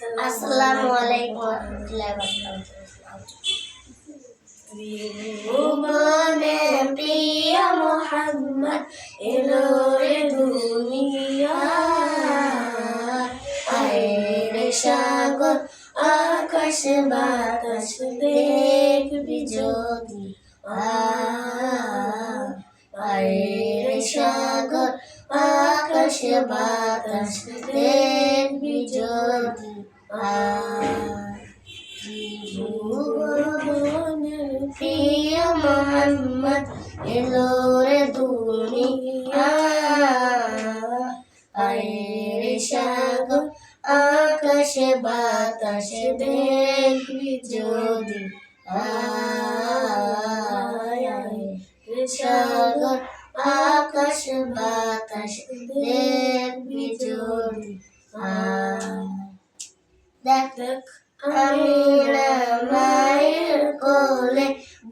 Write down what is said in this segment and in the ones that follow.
আসসালামু আলাইকুম মোহাম্মদ আকাশ বাতাস দেখবি যদি আয়ের সাগর আকাশ বাতাস ভুবনের প্রিয় মোহাম্মদ, এলো রে দুনিয়া। আয়ের সাগর আকাশে, বাতাসে দেখবি যদি সাগর আকাশ, বাতাস দেখবি যদি দেখ আমি মায়ের কোলে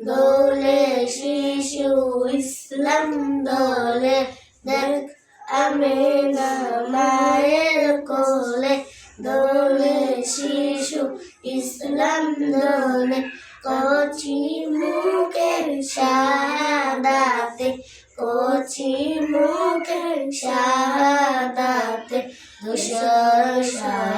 দোলে শিশু ইসলাম দোলে। দেখ আমি মায়ের কোলে দোলে শিশু ইসলাম দোলে। কচি মুখের শাহাদাতে কচি মুখের শাহাদাতে দুশর সারা